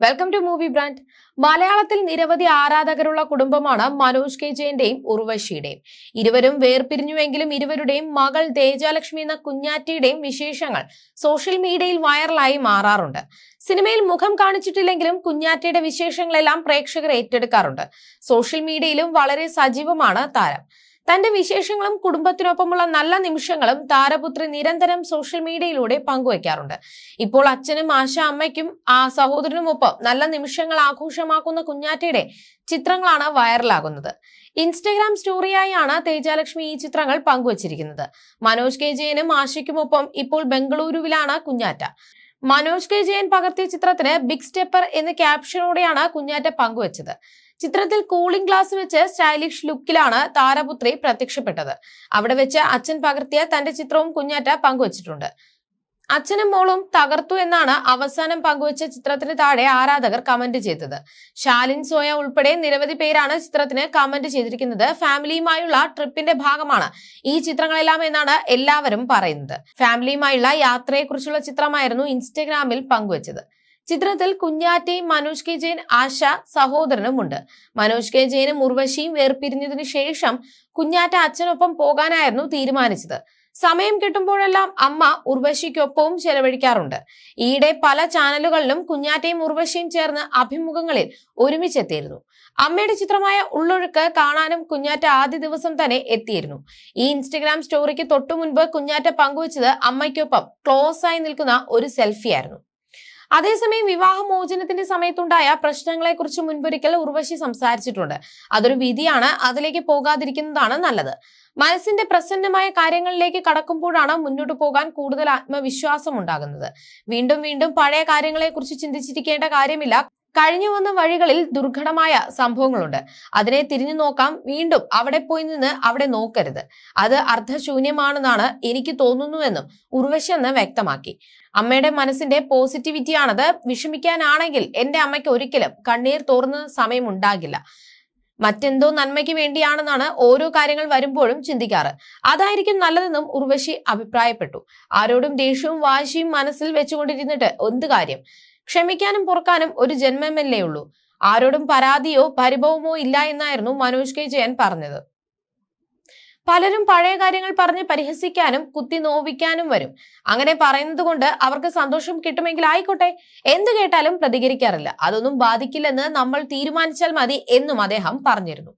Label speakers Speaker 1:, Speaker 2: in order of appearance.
Speaker 1: Welcome to movie brand മലയാളത്തിൽ നിരവധി ആരാധകരുള്ള കുടുംബമാണ് മനോജ് കെ ജയന്റെയും ഉർവശിയുടെയും. ഇരുവരും വേർപിരിഞ്ഞുവെങ്കിലും ഇരുവരുടെയും മകൾ തേജാലക്ഷ്മി എന്ന കുഞ്ഞാറ്റിയുടെയും വിശേഷങ്ങൾ സോഷ്യൽ മീഡിയയിൽ വൈറലായി മാറാറുണ്ട്. സിനിമയിൽ മുഖം കാണിച്ചിട്ടില്ലെങ്കിലും കുഞ്ഞാറ്റിയുടെ വിശേഷങ്ങളെല്ലാം പ്രേക്ഷകർ ഏറ്റെടുക്കാറുണ്ട്. സോഷ്യൽ മീഡിയയിലും വളരെ സജീവമാണ് താരം. തന്റെ വിശേഷങ്ങളും കുടുംബത്തിനൊപ്പമുള്ള നല്ല നിമിഷങ്ങളും താരപുത്രി നിരന്തരം സോഷ്യൽ മീഡിയയിലൂടെ പങ്കുവയ്ക്കാറുണ്ട് ഇപ്പോൾ അച്ഛനും ആശ അമ്മയ്ക്കും ആ സഹോദരനുമൊപ്പം നല്ല നിമിഷങ്ങൾ ആഘോഷമാക്കുന്ന കുഞ്ഞാറ്റയുടെ ചിത്രങ്ങളാണ് വൈറലാകുന്നത്. ഇൻസ്റ്റഗ്രാം സ്റ്റോറിയായാണ് തേജാലക്ഷ്മി ഈ ചിത്രങ്ങൾ പങ്കുവച്ചിരിക്കുന്നത്. മനോജ് കെ ജയനും ആശയ്ക്കുമൊപ്പം ഇപ്പോൾ ബംഗളൂരുവിലാണ് കുഞ്ഞാറ്റ. മനോജ് കെ ജയൻ പകർത്തിയ ചിത്രത്തിന് ബിഗ് സ്റ്റെപ്പർ എന്ന ക്യാപ്ഷനോടെയാണ് കുഞ്ഞാറ്റ പങ്കുവച്ചത്. ചിത്രത്തിൽ കൂളിംഗ് ഗ്ലാസ് വെച്ച് സ്റ്റൈലിഷ് ലുക്കിലാണ് താരപുത്രി പ്രത്യക്ഷപ്പെട്ടത്. അവിടെ വെച്ച് അച്ഛൻ പകർത്തിയ തന്റെ ചിത്രവും കുഞ്ഞാറ്റ പങ്കുവച്ചിട്ടുണ്ട്. അച്ഛനും മോളും തകർത്തു എന്നാണ് അവസാനം പങ്കുവച്ച ചിത്രത്തിന് താഴെ ആരാധകർ കമന്റ് ചെയ്തത്. ഷാലിൻ സോയ ഉൾപ്പെടെ നിരവധി പേരാണ് ചിത്രത്തിന് കമന്റ് ചെയ്തിരിക്കുന്നത്. ഫാമിലിയുമായുള്ള ട്രിപ്പിന്റെ ഭാഗമാണ് ഈ ചിത്രങ്ങളെല്ലാം എന്നാണ് എല്ലാവരും പറയുന്നത്. ഫാമിലിയുമായുള്ള യാത്രയെക്കുറിച്ചുള്ള ചിത്രമായിരുന്നു ഇൻസ്റ്റഗ്രാമിൽ പങ്കുവച്ചത്. ചിത്രത്തിൽ കുഞ്ഞാറ്റയും മനോജ് കെ ജയൻ ആശ സഹോദരനുമുണ്ട് മനോജ് കെ ജയനും ഉർവശിയും വേർപിരിഞ്ഞതിനു ശേഷം കുഞ്ഞാറ്റ അച്ഛനൊപ്പം പോകാനായിരുന്നു തീരുമാനിച്ചത്. സമയം കിട്ടുമ്പോഴെല്ലാം അമ്മ ഉർവശിക്കൊപ്പവും ചെലവഴിക്കാറുണ്ട്. ഈയിടെ പല ചാനലുകളിലും കുഞ്ഞാറ്റയും ഉർവശിയും ചേർന്ന് അഭിമുഖങ്ങളിൽ ഒരുമിച്ചെത്തിയിരുന്നു. അമ്മയുടെ ചിത്രമായ ഉള്ളൊഴുക്ക് കാണാനും കുഞ്ഞാറ്റ ആദ്യ ദിവസം തന്നെ എത്തിയിരുന്നു. ഈ ഇൻസ്റ്റഗ്രാം സ്റ്റോറിക്ക് തൊട്ടു മുൻപ് കുഞ്ഞാറ്റ പങ്കുവച്ചത് അമ്മയ്ക്കൊപ്പം ക്ലോസ് ആയി നിൽക്കുന്ന ഒരു സെൽഫിയായിരുന്നു. അതേസമയം വിവാഹമോചനത്തിന്റെ സമയത്തുണ്ടായ പ്രശ്നങ്ങളെക്കുറിച്ച് മുൻപൊരിക്കൽ ഉർവശി സംസാരിച്ചിട്ടുണ്ട്. അതൊരു വിധിയാണ്. അതിലേക്ക് പോകാതിരിക്കുന്നതാണ് നല്ലത്. മനസ്സിന്റെ പ്രസന്നമായ കാര്യങ്ങളിലേക്ക് കടക്കുമ്പോഴാണ് മുന്നോട്ട് പോകാൻ കൂടുതൽ ആത്മവിശ്വാസം ഉണ്ടാകുന്നത്. വീണ്ടും വീണ്ടും പഴയ കാര്യങ്ങളെക്കുറിച്ച് ചിന്തിച്ചിരിക്കേണ്ട കാര്യമില്ല. കഴിഞ്ഞു വന്ന വഴികളിൽ ദുർഘടമായ സംഭവങ്ങളുണ്ട്. അതിനെ തിരിഞ്ഞു നോക്കാം. വീണ്ടും അവിടെ പോയി നിന്ന് അവിടെ നോക്കരുത്. അത് അർത്ഥശൂന്യമാണെന്നാണ് എനിക്ക് തോന്നുന്നുവെന്നും ഉർവശി എന്ന് വ്യക്തമാക്കി. അമ്മയുടെ മനസ്സിന്റെ പോസിറ്റിവിറ്റിയാണത് വിഷമിക്കാനാണെങ്കിൽ എന്റെ അമ്മയ്ക്ക് ഒരിക്കലും കണ്ണീർ തോർന്ന സമയം ഉണ്ടാകില്ല മറ്റെന്തോ നന്മയ്ക്ക് വേണ്ടിയാണെന്നാണ് ഓരോ കാര്യങ്ങൾ വരുമ്പോഴും ചിന്തിക്കാറ്. അതായിരിക്കും നല്ലതെന്നും ഉർവശി അഭിപ്രായപ്പെട്ടു. ആരോടും ദേഷ്യവും വാശിയും മനസ്സിൽ വെച്ചുകൊണ്ടിരുന്നിട്ട് എന്ത് കാര്യം? ക്ഷമിക്കാനും പൊറുക്കാനും ഒരു ജന്മമല്ലേ ഉള്ളൂ. ആരോടും പരാതിയോ പരിഭവമോ ഇല്ല എന്നായിരുന്നു മനോജ് കെ ജയൻ പറഞ്ഞത്. പലരും പഴയ കാര്യങ്ങൾ പറഞ്ഞ് പരിഹസിക്കാനും കുത്തി നോവിക്കാനും വരും. അങ്ങനെ പറയുന്നത് കൊണ്ട് അവർക്ക് സന്തോഷം കിട്ടുമെങ്കിൽ ആയിക്കോട്ടെ. എന്ത് കേട്ടാലും പ്രതികരിക്കാറില്ല. അതൊന്നും ബാധിക്കില്ലെന്ന് നമ്മൾ തീരുമാനിച്ചാൽ മതി എന്നും അദ്ദേഹം പറഞ്ഞിരുന്നു.